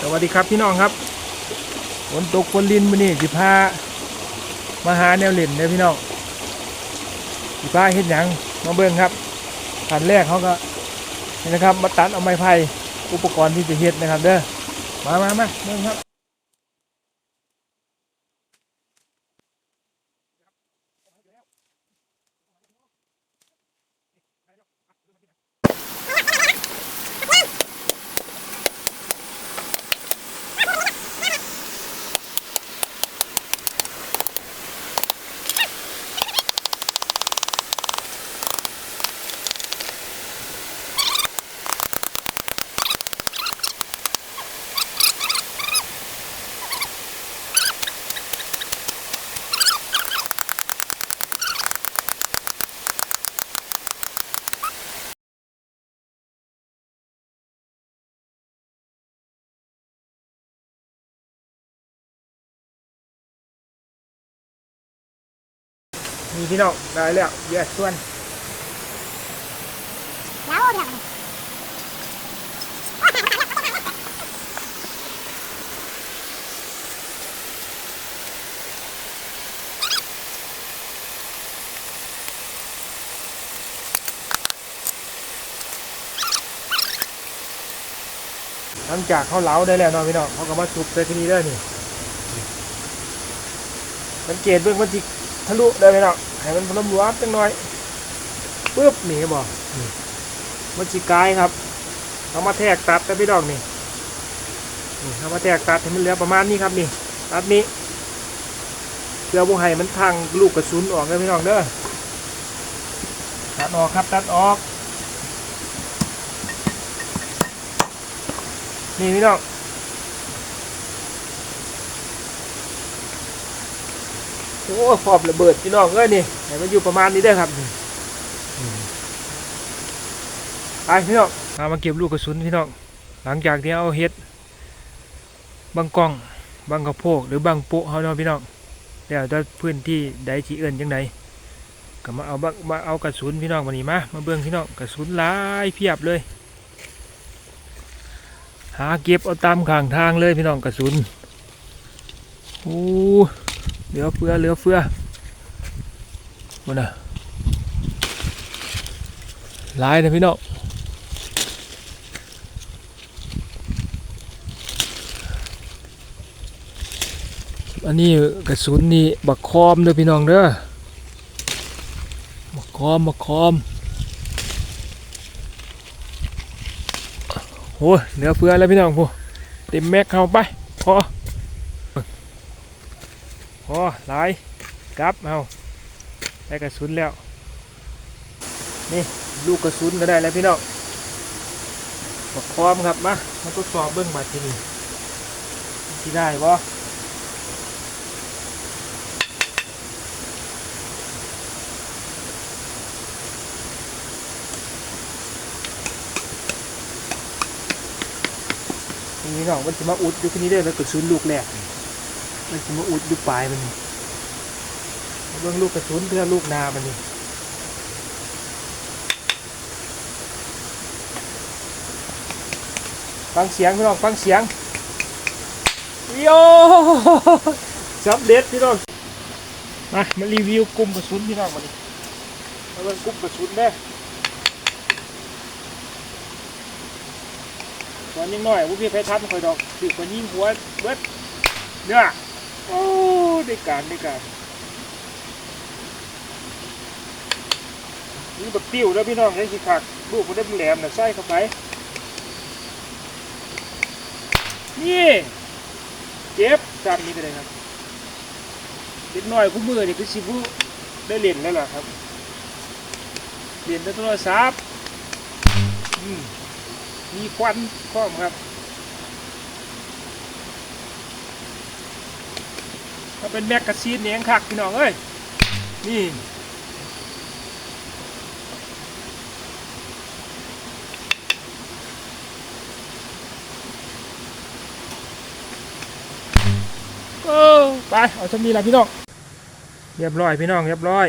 สวัสดีครับพี่น้องครับฝนตกฝนลินมื้อนี้สิพามาหาแนวเล่นเด้อพี่น้องสิพาเฮ็ดหยังมาเบิ่งครับขั้นแรกเขาก็นี่นะครับมาตัดเอาไม้ไผ่อุปกรณ์ที่จะเฮ็ดนะครับ เด้อมามามาเบิ่งครับ นี่พี่น้องได้แล้วแยกส่วนแล้วเดี๋ยวหลังจากเขาเหลาได้แล้วเนาะพี่น้องเขาก็มาสุกใส่ที่นี่ได้อนี่สังเกตเบื้องมันจิ ทะลุได้ไหมเนาะให้มันพลมรวบจังหน่อยปึ๊บนี่บอกมันจิกายครับเอามาแทกตัดแต่พี่น้องนี่นี่เอามาแทกตัดให้มันเหลือประมาณนี้ครับนี่ตัดนี้เพื่อบุให้มันทางลูกกระสุนออกเลยพี่น้องเด้อตัดออกครับตัดออก นี่พี่น้อง โอ้ฟอบระเบิดพี่น้องเอ้ยนี่ให้มันอยู่ประมาณนี้ได้ครับไปพี่น้องเอามาเก็บลูกกระสุนพี่น้องหลังจากที่เอาเฮ็ดบางกล้องบางกระโพกหรือบางโปะเขาเนาะพี่น้องแล้วถ้าพื้นที่ใดที่เอื่นจังไดก็มาเอาบักมาเอากระสุนพี่น้องมานี่มามาเบิ่งพี่น้องกระสุนหลายเพียบเลย หาเก็บเอาตามข้างทางเลยพี่น้องกระสุนโอ้ เหลือเฟือเหลือเฟือมันน่ะลายนะพี่น้องอันนี้กระสุนนี่บักคอมเด้อพี่น้องเด้อบักคอมบักคอมโอ้เหนือเฟือแล้วพี่น้องพูเต็มแม็กเข้าไปพอ อหลายกลับเอาได้กระสุนแล้ว นี่ลูกกระสุนก็ได้แล้วพี่น้องประคอมครับมามาทดสอบเบื้องบัดที่นี่ที่ได้บ่นี่พี่น้องมันจะมาอุดอยู่ที่นี้ได้แล้วกระสุนลูกแรก มันจะมาอุดอยู่ปลายมันนี่เบื้องลูกกระสุนเพื่อลูกนามันนี่ฟังเสียงพี่น้องฟังเสียงโย่สำเร็จพี่น้องมามารีวิวกลุ่มกระสุนพี่น้องมาดิมาเบิ่งกลุ่มกระสุนเด้ตอนยังน้อยวุ้พี่ใครทับคอยดอกถือคนยิงหัวเบิดเนี่ย โอ้ได้การได้การนี่บักติ้วแล้วพี่น้องได้สิขักลูกมันได้แหลมนะใส่เข้าไป นี่เจ็บจำนี้ก็ได้ครับเล็กน้อยคู่มือนี่คือสิบุได้เล่นแล้วล่ะครับเล่นแต่โทรศัพท์มีควันพร้อมครับ ถ้าเป็นแมกกาซีนเนี่ยยังคักพี่น้องเอ้ย นี่โอ้ไป เอาชมนี้ละพี่น้อง เรียบร้อยพี่น้อง เรียบร้อย